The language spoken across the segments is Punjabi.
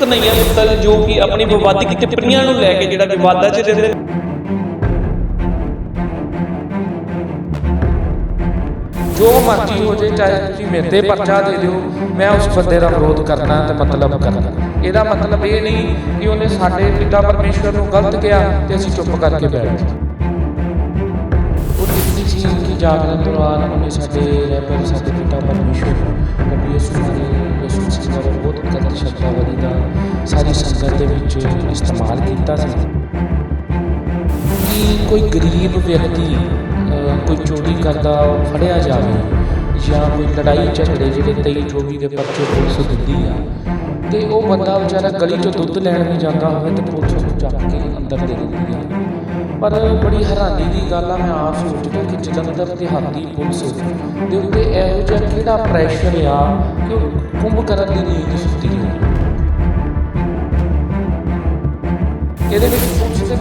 ਕਨਈਆ ਮਿੱਤਲ ਜੋ ਕਿ ਆਪਣੀ ਵਿਵਾਦਿਕ ਟਿੱਪਣੀਆਂ ਨੂੰ ਲੈ ਕੇ ਜਿਹੜਾ ਵਿਵਾਦਾਂ 'ਚ ਰਹਿੰਦੇ ਜੋ ਮਰਜ਼ੀ ਹੋ ਜੇ, ਚਾਹੇ ਤੁਸੀਂ ਮੇਰੇ ਤੇ ਪਰਚਾ ਦੇ ਦਿਓ, ਮੈਂ ਉਸ ਬੰਦੇ ਦਾ ਵਿਰੋਧ ਕਰਨਾ ਤੇ ਮਤਲਬ ਕਰਨਾ। ਇਹਦਾ ਮਤਲਬ ਇਹ ਨਹੀਂ ਕਿ ਉਹਨੇ ਸਾਡੇ ਪਿਤਾ ਪਰਮੇਸ਼ਵਰ ਨੂੰ ਗਲਤ ਕਿਹਾ ਤੇ ਅਸੀਂ ਚੁੱਪ ਕਰਕੇ ਬੈਠ ਜਾਈਏ ਕਿ ਜਾਗਰਣ ਦੌਰਾਨ ਉਹਨੇ ਸਾਡੇ ਰਹਿਬਰ ਸਾਡੇ ਪਿਤਾ ਪਰਮੇਸ਼ਵਰ ਪ੍ਰਭੂ ਯਿਸੂ ਨੇ ਯਿਸੂ ਬਾਰੇ ਬਹੁਤ ਗਲਤ ਸ਼ਬਦਾਵਲੀ ਦਾ ਸਾਰੀ ਸੰਗਤ ਦੇ ਵਿੱਚ ਇਸਤੇਮਾਲ ਕੀਤਾ ਸੀ। ਕਿ ਕੋਈ ਗਰੀਬ ਵਿਅਕਤੀ ਕੋਈ ਚੋਰੀ ਕਰਦਾ ਫੜਿਆ ਜਾਵੇ ਜਾਂ ਕੋਈ ਲੜਾਈ ਝਗੜੇ ਜਿਹੜੇ 23 24 ਦੇ ਪਰਚੇ ਪੁਲਿਸ ਦਿੰਦੀ ਆ, ਤੇ ਉਹ ਬੰਦਾ ਵਿਚਾਰਾ ਗਲੀ 'ਚੋਂ ਦੁੱਧ ਲੈਣ ਵੀ ਜਾਂਦਾ ਹੋਵੇ ਤੇ ਪੁਲਿਸ ਉਹਨੂੰ ਚੱਕ ਕੇ ਅੰਦਰ ਦੇ ਦਿੰਦੀ ਆ। ਪਰ ਬੜੀ ਹੈਰਾਨੀ ਦੀ ਗੱਲ ਆ, ਮੈਂ ਆਪ ਸੋਚ ਰਿਹਾ ਕਿ ਜਲੰਧਰ ਦਿਹਾਤੀ ਪੁਲਿਸ ਦੇ ਉੱਤੇ ਇਹੋ ਜਿਹਾ ਕਿਹੜਾ ਪ੍ਰੈਸ਼ਰ ਆ ਕਿ ਉਹ ਕੁੰਭ ਕਰਨ ਦੀ ਨੀਂਦ ਸੁੱਤੀ ਹੋਈ ਇਹਦੇ ਵਿੱਚ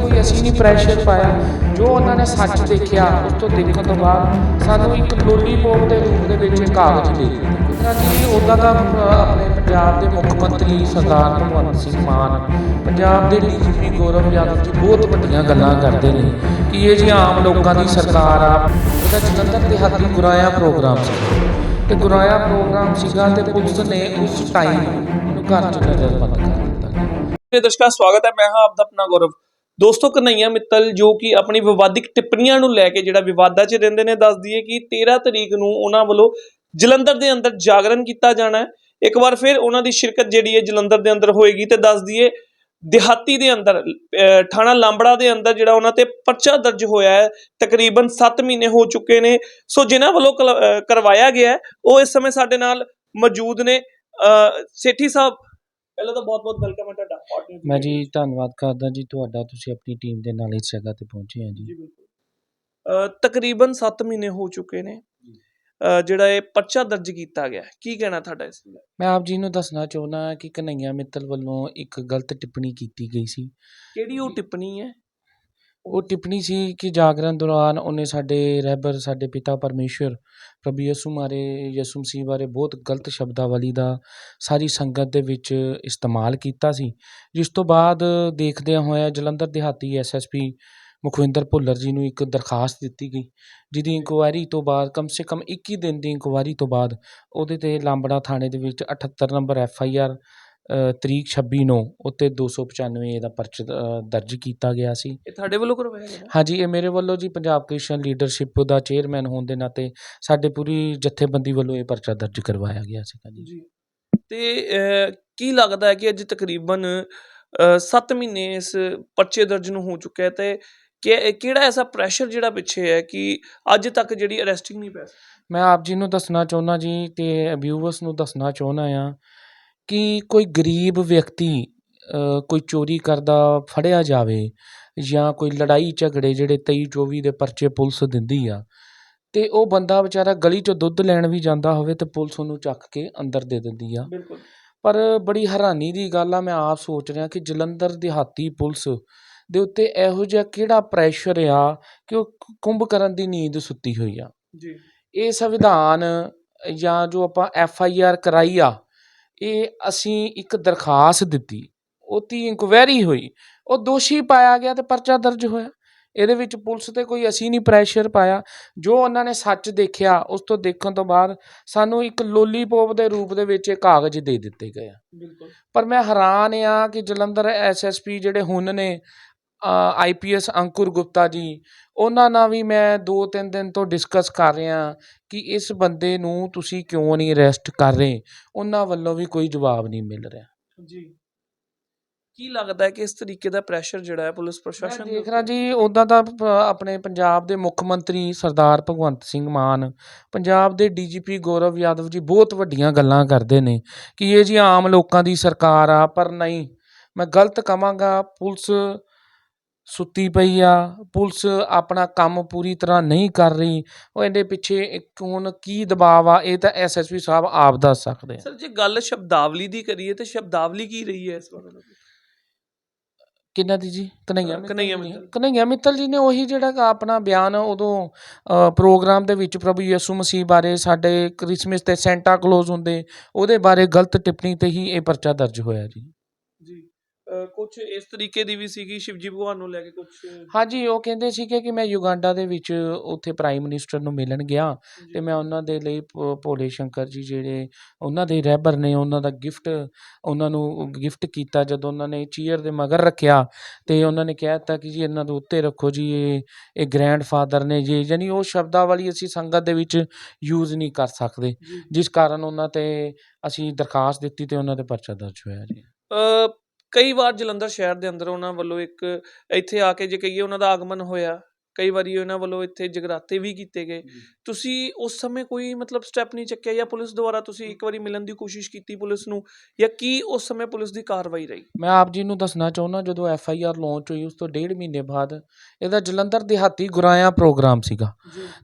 ਕੋਈ ਅਸੀਂ ਨਹੀਂ ਪ੍ਰੈਸ਼ਰ ਪਾਇਆ। ਜੋ ਉਹਨਾਂ ਨੇ ਸੱਚ ਦੇਖਿਆ, ਉਸ ਤੋਂ ਦੇਖਣ ਤੋਂ ਬਾਅਦ ਸਾਨੂੰ ਇੱਕ ਲੋਲੀਪੌਪ ਦੇ ਰੂਪ ਦੇ ਵਿੱਚ ਕਾਗਜ਼ ਦੇ ਦਿੱਤੇ। ਕਿਉਂਕਿ ਉਹਦਾ ਤਾਂ ਆਪਣੇ ਪੰਜਾਬ ਦੇ ਮੁੱਖ ਮੰਤਰੀ ਸਰਦਾਰ ਭਗਵੰਤ ਸਿੰਘ ਮਾਨ, ਪੰਜਾਬ ਦੇ ਡੀਜੀਪੀ ਗੌਰਵ ਯਾਦਵ ਜੀ ਬਹੁਤ ਵੱਡੀਆਂ ਗੱਲਾਂ ਕਰਦੇ ਨੇ ਕਿ ਇਹ ਜੀ ਆਮ ਲੋਕਾਂ ਦੀ ਸਰਕਾਰ ਆ। ਇਹਦਾ ਜਲੰਧਰ ਦੇ ਹੱਥੀ ਗੁਰਾਇਆ ਪ੍ਰੋਗਰਾਮ ਸੀ। ਤੇ ਗੁਰਾਇਆ ਪ੍ਰੋਗਰਾਮ ਸੀਗਾ ਤੇ ਪੁਲਿਸ ਨੇ ਉਸ ਟਾਈਮ ਇਹਨੂੰ ਘਰ ਚ ਨਜ਼ਰਬੰਦ ਕਰ ਦਿੱਤਾ। ਮੇਰੇ ਦਰਸ਼ਕਾਂ ਸਵਾਗਤ ਹੈ। ਮੈਂ ਹਾਂ ਆਪਦਾ ਆਪਣਾ ਗੌਰਵ। ਦੋਸਤੋ ਕਨਈਆ ਮਿੱਤਲ, ਜੋ ਕਿ ਆਪਣੀ ਵਿਵਾਦਿਕ ਟਿੱਪਣੀਆਂ ਨੂੰ ਲੈ ਕੇ ਜਿਹੜਾ ਵਿਵਾਦਾਂ 'ਚ ਰਹਿੰਦੇ ਨੇ, ਦੱਸ ਦਈਏ ਕਿ 13 ਤਰੀਕ ਨੂੰ ਉਹਨਾਂ ਵੱਲੋਂ ਜਲੰਧਰ ਦੇ ਅੰਦਰ ਜਾਗਰਣ ਕੀਤਾ ਜਾਣਾ ਹੈ। ਇੱਕ ਵਾਰ ਫਿਰ ਉਹਨਾਂ ਦੀ ਸ਼ਿਰਕਤ ਜਿਹੜੀ ਹੈ ਜਲੰਧਰ ਦੇ ਅੰਦਰ ਹੋਏਗੀ ਤੇ ਦੱਸ ਦਈਏ, ਦਿਹਾਤੀ ਦੇ ਅੰਦਰ ਥਾਣਾ ਲਾਂਬੜਾ ਦੇ ਅੰਦਰ ਜਿਹੜਾ ਉਹਨਾਂ ਤੇ ਪਰਚਾ ਦਰਜ ਹੋਇਆ ਹੈ, ਤਕਰੀਬਨ 7 ਮਹੀਨੇ ਹੋ ਚੁੱਕੇ ਨੇ। ਸੋ ਜਿਨ੍ਹਾਂ ਵੱਲੋਂ ਕਲ- ਕਰਵਾਇਆ ਗਿਆ ਉਹ ਇਸ ਸਮੇਂ ਸਾਡੇ ਨਾਲ ਮੌਜੂਦ ਨੇ। ਸੇਠੀ ਸਾਹਿਬ ਪਹਿਲਾਂ ਤਾਂ ਬਹੁਤ ਬਹੁਤ ਵੈਲਕਮ ਹੈ ਤੁਹਾਡਾ News ਮੈਂ ਜੀ ਧੰਨਵਾਦ ਕਰਦਾ ਜੀ ਤੁਹਾਡਾ ਤੁਸੀਂ ਆਪਣੀ ਟੀਮ ਦੇ ਨਾਲ ਇਸ ਜਗ੍ਹਾ ਤੇ ਪਹੁੰਚੇ ਆ ਜੀ। ਜੀ ਬਿਲਕੁਲ। ਅ, ਤਕਰੀਬਨ 7 ਮਹੀਨੇ ਹੋ ਚੁੱਕੇ ਨੇ। ਅ, ਜਿਹੜਾ ਇਹ ਪਰਚਾ ਦਰਜ ਕੀਤਾ ਗਿਆ ਹੈ। ਕੀ ਕਹਿਣਾ ਤੁਹਾਡਾ ਇਸ ਬਾਰੇ? ਮੈਂ ਆਪ ਜੀ ਨੂੰ ਦੱਸਣਾ ਚਾਹੁੰਦਾ ਕਿ ਕਨਈਆ ਮਿੱਤਲ ਵੱਲੋਂ ਇੱਕ ਗਲਤ ਟਿੱਪਣੀ ਕੀਤੀ ਗਈ ਸੀ। ਕਿਹੜੀ ਉਹ ਟਿੱਪਣੀ ਹੈ? ਉਹ ਟਿੱਪਣੀ ਸੀ ਕਿ ਜਾਗਰਣ ਦੌਰਾਨ ਉਹਨੇ ਸਾਡੇ ਰਹਿਬਰ, ਸਾਡੇ ਪਿਤਾ ਪਰਮੇਸ਼ਵਰ ਪ੍ਰਭੂ ਯਿਸੂ ਮਾਰੇ ਯਿਸੂ ਮਸੀਹ ਬਾਰੇ ਬਹੁਤ ਗਲਤ ਸ਼ਬਦਾਵਲੀ ਦਾ ਸਾਰੀ ਸੰਗਤ ਦੇ ਵਿੱਚ ਇਸਤੇਮਾਲ ਕੀਤਾ ਸੀ। ਜਿਸ ਤੋਂ ਬਾਅਦ ਦੇਖਦਿਆਂ ਹੋਇਆ ਜਲੰਧਰ ਦਿਹਾਤੀ ਐਸਐਸਪੀ ਮੁਖਵਿੰਦਰ ਭੁੱਲਰ ਜੀ ਨੂੰ ਇੱਕ ਦਰਖਾਸਤ ਦਿੱਤੀ ਗਈ, ਜਿਹਦੀ ਇਨਕੁਆਇਰੀ ਤੋਂ ਬਾਅਦ, ਕਮ ਸੇ ਕਮ 21 ਦਿਨ ਦੀ ਇਨਕੁਆਇਰੀ ਤੋਂ ਬਾਅਦ ਉਹਦੇ ਤੇ ਲਾਂਬੜਾ ਥਾਣੇ ਦੇ ਵਿੱਚ 78 ਨੰਬਰ ਐਫ ਆਈ ਆਰ ਤਰੀਕ 26 ਨੂੰ ਉੱਤੇ 295 ਦਾ ਪਰਚਾ ਦਰਜ ਕੀਤਾ ਗਿਆ ਸੀ। ਇਹ ਤੁਹਾਡੇ ਵੱਲੋਂ ਕਰਵਾਇਆ ਗਿਆ? ਹਾਂਜੀ ਇਹ ਮੇਰੇ ਵੱਲੋਂ ਜੀ ਪੰਜਾਬ ਕ੍ਰਿਸਚਨ ਲੀਡਰਸ਼ਿਪ ਦਾ ਚੇਅਰਮੈਨ ਹੋਣ ਦੇ ਨਾਤੇ ਸਾਡੇ ਪੂਰੀ ਜਥੇਬੰਦੀ ਵੱਲੋਂ ਇਹ ਪਰਚਾ ਦਰਜ ਕਰਵਾਇਆ ਗਿਆ ਸੀਗਾ ਜੀ। ਤੇ ਕੀ ਲੱਗਦਾ ਹੈ ਕਿ ਅੱਜ ਤਕਰੀਬਨ 7 ਮਹੀਨੇ ਇਸ ਪਰਚੇ ਦਰਜ ਨੂੰ ਹੋ ਚੁੱਕਿਆ ਹੈ ਤੇ ਕਿ ਕਿਹੜਾ ਐਸਾ ਪ੍ਰੈਸ਼ਰ ਜਿਹੜਾ ਪਿੱਛੇ ਹੈ ਕਿ ਅੱਜ ਤੱਕ ਜਿਹੜੀ ਅਰੈਸਟਿੰਗ ਨਹੀਂ ਪੈ ਮੈਂ ਆਪ ਜੀ ਨੂੰ ਦੱਸਣਾ ਚਾਹੁੰਦਾ ਜੀ ਤੇ ਵਿਊਵਰਸ ਨੂੰ ਦੱਸਣਾ ਚਾਹੁੰਦਾ ਆ ਕਿ ਕੋਈ ਗਰੀਬ ਵਿਅਕਤੀ ਕੋਈ ਚੋਰੀ ਕਰਦਾ ਫੜਿਆ ਜਾਵੇ ਜਾਂ ਕੋਈ ਲੜਾਈ ਝਗੜੇ ਜਿਹੜੇ 23 24 ਦੇ ਪਰਚੇ ਪੁਲਿਸ ਦਿੰਦੀ ਆ ਤੇ ਉਹ ਬੰਦਾ ਵਿਚਾਰਾ ਗਲੀ 'ਚੋਂ ਦੁੱਧ ਲੈਣ ਵੀ ਜਾਂਦਾ ਹੋਵੇ ਤੇ ਪੁਲਿਸ ਉਹਨੂੰ ਚੱਕ ਕੇ ਅੰਦਰ ਦੇ ਦਿੰਦੀ ਆ। ਪਰ ਬੜੀ ਹੈਰਾਨੀ ਦੀ ਗੱਲ ਆ ਮੈਂ ਆਪ ਸੋਚ ਰਿਹਾ ਕਿ ਜਲੰਧਰ ਦਿਹਾਤੀ ਪੁਲਿਸ ਦੇ ਉੱਤੇ ਇਹੋ ਜਿਹਾ ਕਿਹੜਾ ਪ੍ਰੈਸ਼ਰ ਆ ਕਿ ਉਹ ਕੁੰਭ ਕਰਨ ਦੀ ਨੀਂਦ ਸੁੱਤੀ ਹੋਈ ਆ। ਜੀ। ਇਹ ਸੰਵਿਧਾਨ ਜਾਂ ਜੋ ਆਪਾਂ ਐਫ ਆਈ ਆਰ ਕਰਾਈ ਆ ਇਹ ਅਸੀਂ ਇੱਕ ਦਰਖਾਸਤ ਦਿੱਤੀ। ਉਹਦੀ ਇਨਕੁਆਇਰੀ ਹੋਈ। ਉਹ ਦੋਸ਼ੀ ਪਾਇਆ ਗਿਆ ਤੇ ਪਰਚਾ ਦਰਜ ਹੋਇਆ। ਇਹਦੇ ਵਿੱਚ ਪੁਲਿਸ ਤੇ ਕੋਈ ਅਸੀਂ ਨਹੀਂ ਪ੍ਰੈਸ਼ਰ ਪਾਇਆ। ਜੋ ਉਹਨਾਂ ਨੇ ਸੱਚ ਦੇਖਿਆ ਉਸ ਤੋਂ ਦੇਖਣ ਤੋਂ ਬਾਅਦ ਸਾਨੂੰ ਇੱਕ ਲੋਲੀਪੌਪ ਦੇ ਰੂਪ ਦੇ ਵਿੱਚ ਇਹ ਕਾਗਜ਼ ਦੇ ਦਿੱਤੇ ਗਏ ਆ। ਬਿਲਕੁਲ। ਪਰ ਮੈਂ ਹੈਰਾਨ ਆ ਕਿ ਜਲੰਧਰ ਐਸਐਸਪੀ ਜਿਹੜੇ ਹੁਣ ਨੇ ਆਈਪੀਐਸ ਅੰਕੁਰ ਗੁਪਤਾ ਜੀ ਉਹਨਾਂ ਨਾਲ ਵੀ ਮੈਂ 2-3 ਦਿਨ ਤੋਂ ਡਿਸਕਸ ਕਰ ਰਿਹਾ ਕਿ ਇਸ ਬੰਦੇ ਨੂੰ ਤੁਸੀਂ ਕਿਉਂ ਨਹੀਂ ਅਰੈਸਟ ਕਰ ਰਹੇ? ਉਹਨਾਂ ਵੱਲੋਂ ਵੀ ਕੋਈ ਜਵਾਬ ਨਹੀਂ ਮਿਲ ਰਿਹਾ। ਜੀ। ਕੀ ਲੱਗਦਾ ਹੈ ਕਿ ਇਸ ਤਰੀਕੇ ਦਾ ਪ੍ਰੈਸ਼ਰ ਜਿਹੜਾ ਹੈ ਪੁਲਿਸ ਪ੍ਰਸ਼ਾਸਨ ਦੇ ਦੇਖ ਰਿਹਾ ਜੀ ਉਦਾਂ ਤਾਂ ਪ- ਆਪਣੇ ਪੰਜਾਬ ਦੇ ਮੁੱਖ ਮੰਤਰੀ ਸਰਦਾਰ ਭਗਵੰਤ ਸਿੰਘ ਮਾਨ ਪੰਜਾਬ ਦੇ ਡੀਜੀਪੀ ਗੌਰਵ ਯਾਦਵ ਜੀ ਬਹੁਤ ਵੱਡੀਆਂ ਗੱਲਾਂ ਕਰਦੇ ਨੇ ਕਿ ਇਹ ਜੀ ਆਮ ਲੋਕਾਂ ਦੀ ਸਰਕਾਰ ਆ ਪਰ ਨਹੀਂ। ਮੈਂ ਗਲਤ ਕਵਾਂਗਾ ਪੁਲਿਸ ਸੁੱਤੀ ਪਈ ਆ ਪੁਲਿਸ ਆਪਣਾ ਕੰਮ ਪੂਰੀ ਤਰ੍ਹਾਂ ਨਹੀਂ ਕਰ ਰਹੀ। ਉਹ ਇਹਦੇ ਪਿੱਛੇ ਇੱਕ ਹੁਣ ਕੀ ਦਬਾਅ ਆ ਇਹ ਤਾਂ ਐਸਐਸਪੀ ਸਾਹਿਬ ਆਪ ਦੱਸ ਸਕਦੇ ਆ। ਸਰ ਜੇ ਗੱਲ ਸ਼ਬਦਾਵਲੀ ਦੀ ਕਰੀਏ ਤੇ ਸ਼ਬਦਾਵਲੀ ਕੀ ਰਹੀ ਹੈ ਇਸ ਬਾਰੇ ਕਿੰਨਾ ਦੀ ਜੀ? ਕਨਈਆ ਅ, ਕਨ੍ਹਈਆ ਮਿੱਤਲ। ਕਨਈਆ ਮਿੱਤਲ ਜੀ ਨੇ ਉਹੀ ਜਿਹੜਾ ਆਪਣਾ ਬਿਆਨ ਉਦੋਂ ਪ੍ਰੋਗਰਾਮ ਦੇ ਵਿੱਚ ਪ੍ਰਭੂ ਯਿਸੂ ਮਸੀਹ ਬਾਰੇ ਸਾਡੇ ਕ੍ਰਿਸਮਸ ਤੇ ਸੈਂਟਾ ਕਲੋਜ਼ ਹੁੰਦੇ ਉਹਦੇ ਬਾਰੇ ਗਲਤ ਟਿੱਪਣੀ ਤੇ ਹੀ ਇਹ ਪਰਚਾ ਦਰਜ ਹੋਇਆ ਜੀ। ਕੁਝ ਇਸ ਤਰੀਕੇ ਦੀ ਵੀ ਸੀਗੀ ਸ਼ਿਵਜੀ ਭਗਵਾਨ ਨੂੰ ਲੈ ਕੇ ਕੁਝ ਹਾਂਜੀ ਉਹ ਕਹਿੰਦੇ ਸੀਗੇ ਕਿ ਮੈਂ ਯੁਗਾਂਡਾ ਦੇ ਵਿੱਚ ਉੱਥੇ ਪ੍ਰਾਈਮ ਮਿਨਿਸਟਰ ਨੂੰ ਮਿਲਣ ਗਿਆ ਤੇ ਮੈਂ ਉਹਨਾਂ ਦੇ ਲਈ ਭੋ- ਭੋਲੇ ਸ਼ੰਕਰ ਜੀ ਜਿਹੜੇ ਉਹਨਾਂ ਦੇ ਰਹਿਬਰ ਨੇ ਉਹਨਾਂ ਦਾ ਗਿਫਟ ਉਹਨਾਂ ਨੂੰ ਗਿਫਟ ਕੀਤਾ ਜਦੋਂ ਉਹਨਾਂ ਨੇ ਚੀਅਰ ਦੇ ਮਗਰ ਰੱਖਿਆ ਤੇ ਉਹਨਾਂ ਨੇ ਕਹਿ ਦਿੱਤਾ ਕਿ ਜੀ ਇਹਨਾਂ ਦੇ ਉੱਤੇ ਰੱਖੋ ਜੀ ਇਹ ਇਹ ਗ੍ਰੈਂਡਫਾਦਰ ਨੇ ਜੀ ਯਾਨੀ ਉਹ ਸ਼ਬਦਾਵਲੀ ਅਸੀਂ ਸੰਗਤ ਦੇ ਵਿੱਚ ਯੂਜ਼ ਨਹੀਂ ਕਰ ਸਕਦੇ। ਜਿਸ ਕਾਰਨ ਉਹਨਾਂ ਤੇ ਅਸੀਂ ਦਰਖਾਸਤ ਦਿੱਤੀ ਤੇ ਉਹਨਾਂ ਤੇ ਪਰਚਾ ਦਰਜ ਹੋਇਆ ਜੀ। ਅ, ਕਈ ਵਾਰ ਜਲੰਧਰ ਸ਼ਹਿਰ ਦੇ ਅੰਦਰ ਉਹਨਾਂ ਵੱਲੋਂ ਇੱਕ ਇੱਥੇ ਆ ਕੇ ਜੇ ਕਹੀਏ ਉਹਨਾਂ ਦਾ ਆਗਮਨ ਹੋਇਆ ਕਈ ਵਾਰੀ ਉਹਨਾਂ ਵੱਲੋਂ ਇੱਥੇ ਜਗਰਾਤੇ ਵੀ ਕੀਤੇ ਗਏ। ਤੁਸੀਂ ਉਸ ਸਮੇਂ ਕੋਈ ਮਤਲਬ ਸਟੈਪ ਨਹੀਂ ਚੱਕਿਆ ਜਾਂ ਪੁਲਿਸ ਦੁਆਰਾ ਤੁਸੀਂ ਇੱਕ ਵਾਰੀ ਮਿਲਣ ਦੀ ਕੋਸ਼ਿਸ਼ ਕੀਤੀ ਪੁਲਿਸ ਨੂੰ ਜਾਂ ਕੀ ਉਸ ਸਮੇਂ ਪੁਲਿਸ ਦੀ ਕਾਰਵਾਈ ਰਹੀ? ਮੈਂ ਆਪ ਜੀ ਨੂੰ ਦੱਸਣਾ ਚਾਹੁੰਦਾ ਜਦੋਂ ਐਫ ਆਈ ਆਰ ਲਾਂਚ ਹੋਈ ਉਸ ਤੋਂ ਡੇਢ ਮਹੀਨੇ ਬਾਅਦ ਇਹਦਾ ਜਲੰਧਰ ਦਿਹਾਤੀ ਗੁਰਾਇਆ ਪ੍ਰੋਗਰਾਮ ਸੀਗਾ।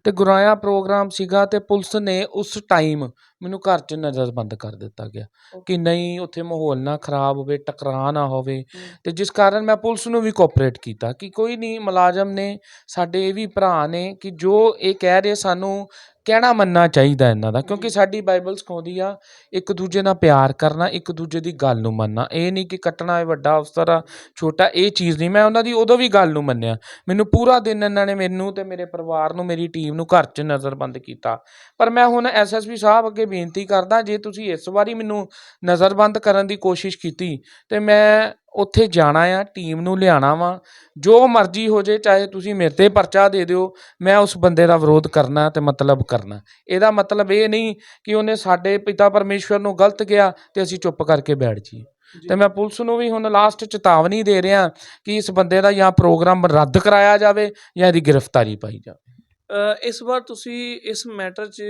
ਤੇ ਗੁਰਾਇਆ ਪ੍ਰੋਗਰਾਮ ਸੀਗਾ ਤੇ ਪੁਲਿਸ ਨੇ ਉਸ ਟਾਈਮ ਮੈਨੂੰ ਘਰ 'ਚ ਨਜ਼ਰਬੰਦ ਕਰ ਦਿੱਤਾ ਗਿਆ ਕਿ ਨਹੀਂ ਉੱਥੇ ਮਾਹੌਲ ਨਾ ਖਰਾਬ ਹੋਵੇ ਟਕਰਾਅ ਨਾ ਹੋਵੇ। ਤੇ ਜਿਸ ਕਾਰਨ ਮੈਂ ਪੁਲਿਸ ਨੂੰ ਵੀ ਕੋਆਪਰੇਟ ਕੀਤਾ ਕਿ ਕੋਈ ਨਹੀਂ ਮੁਲਾਜ਼ਮ ਨੇ ਸਾਡੇ ਇਹ ਵੀ ਭਰਾ ਨੇ ਕਿ ਜੋ ਇਹ ਕਹਿ ਰਹੇ ਸਾਨੂੰ ਕਹਿਣਾ ਮੰਨਣਾ ਚਾਹੀਦਾ ਇਹਨਾਂ ਦਾ, ਕਿਉਂਕਿ ਸਾਡੀ ਬਾਈਬਲ ਸਿਖਾਉਂਦੀ ਆ, ਇੱਕ ਦੂਜੇ ਨਾਲ ਪਿਆਰ ਕਰਨਾ, ਇੱਕ ਦੂਜੇ ਦੀ ਗੱਲ ਨੂੰ ਮੰਨਣਾ। ਇਹ ਨਹੀਂ ਕਿ ਕੱਟਣਾ ਇਹ ਵੱਡਾ ਅਫਸਰ ਆ, ਛੋਟਾ, ਇਹ ਚੀਜ਼ ਨਹੀਂ, ਮੈਂ ਉਹਨਾਂ ਦੀ ਉਦੋਂ ਵੀ ਗੱਲ ਨੂੰ ਮੰਨਿਆ। ਮੈਨੂੰ ਪੂਰਾ ਦਿਨ ਇਹਨਾਂ ਨੇ ਮੈਨੂੰ ਤੇ ਮੇਰੇ ਪਰਿਵਾਰ ਨੂੰ, ਮੇਰੀ ਟੀਮ ਨੂੰ ਘਰ 'ਚ ਨਜ਼ਰਬੰਦ ਕੀਤਾ। ਪਰ ਮੈਂ ਹੁਣ ਐਸਐਸਪੀ ਸਾਹਿਬ ਅੱਗੇ ਬੇਨਤੀ ਕਰਦਾ, ਜੇ ਤੁਸੀਂ ਇਸ ਵਾਰੀ ਮੈਨੂੰ ਨਜ਼ਰਬੰਦ ਕਰਨ ਦੀ ਕੋਸ਼ਿਸ਼ ਕੀਤੀ, ਤੇ ਮੈਂ ਉੱਥੇ ਜਾਣਾ ਆ ਟੀਮ ਨੂੰ ਲਿਆਣਾ ਵਾ ਜੋ ਮਰਜ਼ੀ ਹੋ ਜੇ ਚਾਹੇ ਤੁਸੀਂ ਮੇਰੇ ਤੇ ਪਰਚਾ ਦੇ ਦਿਓ ਮੈਂ ਉਸ ਬੰਦੇ ਦਾ ਵਿਰੋਧ ਕਰਨਾ ਤੇ ਮਤਲਬ ਕਰਨਾ। ਇਹਦਾ ਮਤਲਬ ਇਹ ਨਹੀਂ ਕਿ ਉਹਨੇ ਸਾਡੇ ਪਿਤਾ ਪਰਮੇਸ਼ਵਰ ਨੂੰ ਗਲਤ ਕਿਹਾ ਤੇ ਅਸੀਂ ਚੁੱਪ ਕਰਕੇ ਬੈਠ ਜਾਈਏ। ਤੇ ਮੈਂ ਪੁਲਿਸ ਨੂੰ ਵੀ ਹੁਣ ਲਾਸਟ ਚੇਤਾਵਨੀ ਦੇ ਰਿਹਾ ਕਿ ਇਸ ਬੰਦੇ ਦਾ ਜਾਂ ਪ੍ਰੋਗਰਾਮ ਰੱਦ ਕਰਾਇਆ ਜਾਵੇ ਜਾਂ ਇਹਦੀ ਗ੍ਰਿਫਤਾਰੀ ਪਾਈ ਜਾਵੇ। ਇਸ ਵਾਰ ਤੁਸੀਂ ਇਸ ਮੈਟਰ 'ਚ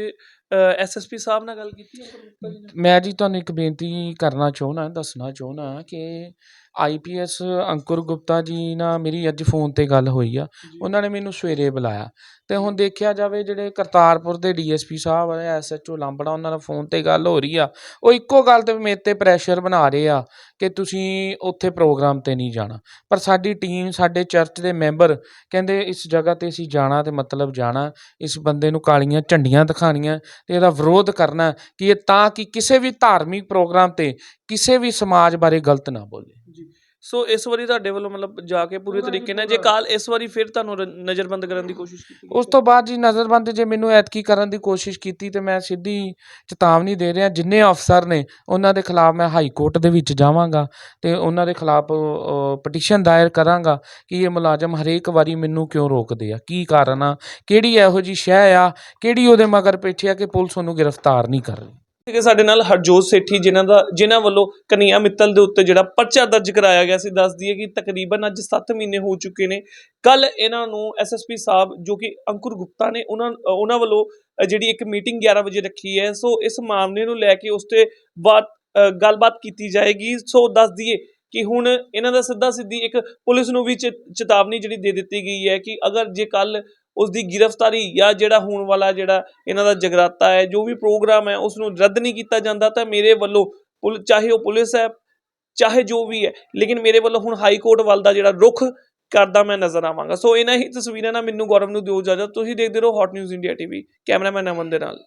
ਐਸਐਸਪੀ ਸਾਹਿਬ ਨਾਲ ਗੱਲ ਕੀਤੀ ਹੈ? ਜੀ? ਮੈਂ ਜੀ ਤੁਹਾਨੂੰ ਇੱਕ ਬੇਨਤੀ ਕਰਨਾ ਚਾਹੁੰਦਾ ਦੱਸਣਾ ਚਾਹੁੰਦਾ ਕਿ ਆਈਪੀਐਸ ਅੰਕੁਰ ਗੁਪਤਾ ਜੀ ਨਾਲ ਮੇਰੀ ਅੱਜ ਫੋਨ ਤੇ ਗੱਲ ਹੋਈ ਆ। ਉਹਨਾਂ ਨੇ ਮੈਨੂੰ ਸਵੇਰੇ ਬੁਲਾਇਆ ਤੇ ਹੁਣ ਦੇਖਿਆ ਜਾਵੇ ਜਿਹੜੇ ਕਰਤਾਰਪੁਰ ਦੇ ਡੀਐਸਪੀ ਸਾਹਿਬ ਆ ਐਸਐਚਓ ਲਾਂਬੜਾ ਉਹਨਾਂ ਨਾਲ ਫੋਨ ਤੇ ਗੱਲ ਹੋ ਰਹੀ ਆ। ਉਹ ਇੱਕੋ ਗੱਲ ਤੇ ਮੇਰੇ ਤੇ ਪ੍ਰੈਸ਼ਰ ਬਣਾ ਰਹੇ ਆ ਕਿ ਤੁਸੀਂ ਉੱਥੇ ਪ੍ਰੋਗਰਾਮ ਤੇ ਨਹੀਂ ਜਾਣਾ। ਪਰ ਸਾਡੀ ਟੀਮ ਸਾਡੇ ਚਰਚ ਦੇ ਮੈਂਬਰ ਕਹਿੰਦੇ ਇਸ ਜਗ੍ਹਾ ਤੇ ਅਸੀਂ ਜਾਣਾ ਤੇ ਮਤਲਬ ਜਾਣਾ ਇਸ ਬੰਦੇ ਨੂੰ ਕਾਲੀਆਂ ਝੰਡੀਆਂ ਦਿਖਾਣੀਆਂ ਤੇ ਇਹਦਾ ਵਿਰੋਧ ਕਰਨਾ ਕਿ ਇਹ ਤਾਂ ਕਿ ਕਿਸੇ ਵੀ ਧਾਰਮਿਕ ਪ੍ਰੋਗਰਾਮ ਤੇ ਕਿਸੇ ਵੀ ਸਮਾਜ ਬਾਰੇ ਗਲਤ ਨਾ ਬੋਲੇ। ਸੋ ਇਸ ਵਾਰੀ ਤੁਹਾਡੇ ਵੱਲੋਂ ਮਤਲਬ ਜਾ ਕੇ ਪੂਰੇ ਤਰੀਕੇ ਨਾਲ ਜੇ। ਕਾਲ ਇਸ ਵਾਰੀ ਫਿਰ ਤੁਹਾਨੂੰ ਰ- ਨਜ਼ਰਬੰਦ ਕਰਨ ਦੀ ਕੋਸ਼ਿਸ਼ ਕੀਤੀ ਉਸ ਤੋਂ ਬਾਅਦ ਜੀ ਨਜ਼ਰਬੰਦ ਜੇ ਮੈਨੂੰ ਐਤਕੀ ਕਰਨ ਦੀ ਕੋਸ਼ਿਸ਼ ਕੀਤੀ ਤੇ ਮੈਂ ਸਿੱਧੀ ਚੇਤਾਵਨੀ ਦੇ ਰਿਹਾ ਜਿੰਨੇ ਅਫਸਰ ਨੇ ਉਹਨਾਂ ਦੇ ਖਿਲਾਫ ਮੈਂ ਹਾਈ ਕੋਰਟ ਦੇ ਵਿੱਚ ਜਾਵਾਂਗਾ ਤੇ ਉਹਨਾਂ ਦੇ ਖਿਲਾਫ ਪਟੀਸ਼ਨ ਦਾਇਰ ਕਰਾਂਗਾ ਕਿ ਇਹ ਮੁਲਾਜ਼ਮ ਹਰੇਕ ਵਾਰੀ ਮੈਨੂੰ ਕਿਉਂ ਰੋਕਦੇ ਆ? ਕੀ ਕਾਰਨ ਆ? ਕਿਹੜੀ ਇਹੋ ਜੀ ਸ਼ੈ ਆ? ਕਿਹੜੀ ਉਹਦੇ ਮਗਰ ਪਿੱਛੇ ਆ ਕਿ ਪੁਲਿਸ ਉਹਨੂੰ ਗ੍ਰਿਫਤਾਰ ਨਹੀਂ ਕਰ ਰਹੀ? ਕਿ ਸਾਡੇ ਨਾਲ ਹਰਜੋਤ ਸੇਠੀ ਜਿਨ੍ਹਾਂ ਦਾ ਜਿਨ੍ਹਾਂ ਵੱਲੋਂ ਕਨਈਆ ਮਿੱਤਲ ਦੇ ਉੱਤੇ ਜਿਹੜਾ ਪਰਚਾ ਦਰਜ ਕਰਾਇਆ ਗਿਆ ਸੀ ਦੱਸ ਦਈਏ ਕਿ ਤਕਰੀਬਨ ਅੱਜ 7 ਮਹੀਨੇ ਹੋ ਚੁੱਕੇ ਨੇ। ਕੱਲ ਇਹਨਾਂ ਨੂੰ ਐਸਐਸਪੀ ਸਾਹਿਬ ਜੋ ਕਿ ਅੰਕੁਰ ਗੁਪਤਾ ਨੇ ਉਹਨਾਂ ਉਹਨਾਂ ਵੱਲੋਂ ਜਿਹੜੀ ਇੱਕ ਮੀਟਿੰਗ 11 ਵਜੇ ਰੱਖੀ ਹੈ। ਸੋ ਇਸ ਮਾਮਲੇ ਨੂੰ ਲੈ ਕੇ ਉਸ ਤੇ ਬਾਤ ਅ, ਗੱਲਬਾਤ ਕੀਤੀ ਜਾਏਗੀ। ਸੋ ਦੱਸ ਦਈਏ ਕਿ ਹੁਣ ਇਹਨਾਂ ਦਾ ਸਿੱਧਾ ਸਿੱਧੀ ਇੱਕ ਪੁਲਿਸ ਨੂੰ ਵੀ ਚੇ- ਚੇਤਾਵਨੀ ਜਿਹੜੀ ਦੇ ਦਿੱਤੀ ਗਈ ਹੈ ਕਿ ਅਗਰ ਜੇ ਕੱਲ ਉਸ ਦੀ ਗ੍ਰਿਫਤਾਰੀ ਜਾਂ ਜਿਹੜਾ ਹੋਣ ਵਾਲਾ ਜਿਹੜਾ ਇਹਨਾਂ ਦਾ ਜਗਰਾਤਾ ਹੈ, ਜੋ ਵੀ ਪ੍ਰੋਗਰਾਮ ਹੈ ਉਸ ਨੂੰ ਰੱਦ ਨਹੀਂ ਕੀਤਾ ਜਾਂਦਾ ਤਾਂ ਮੇਰੇ ਵੱਲੋਂ ਪੁਲ, ਚਾਹੇ ਉਹ ਪੁਲਿਸ ਹੈ, ਚਾਹੇ ਜੋ ਵੀ ਹੈ, ਲੇਕਿਨ ਮੇਰੇ ਵੱਲੋਂ ਹੁਣ ਹਾਈ ਕੋਰਟ ਵੱਲ ਦਾ ਜਿਹੜਾ ਰੁਖ ਕਰਦਾ ਮੈਂ ਨਜ਼ਰ ਆਵਾਂਗਾ। ਸੋ ਇਹਨਾਂ ਹੀ ਤਸਵੀਰਾਂ ਨਾਲ ਮੈਨੂੰ ਗੌਰਵ ਨੂੰ ਦਿਓ ਇਜਾਜ਼ਤ। ਤੁਸੀਂ ਦੇਖਦੇ ਰਹੋ hot news India TV cameraman Aman ਦੇ ਨਾਲ।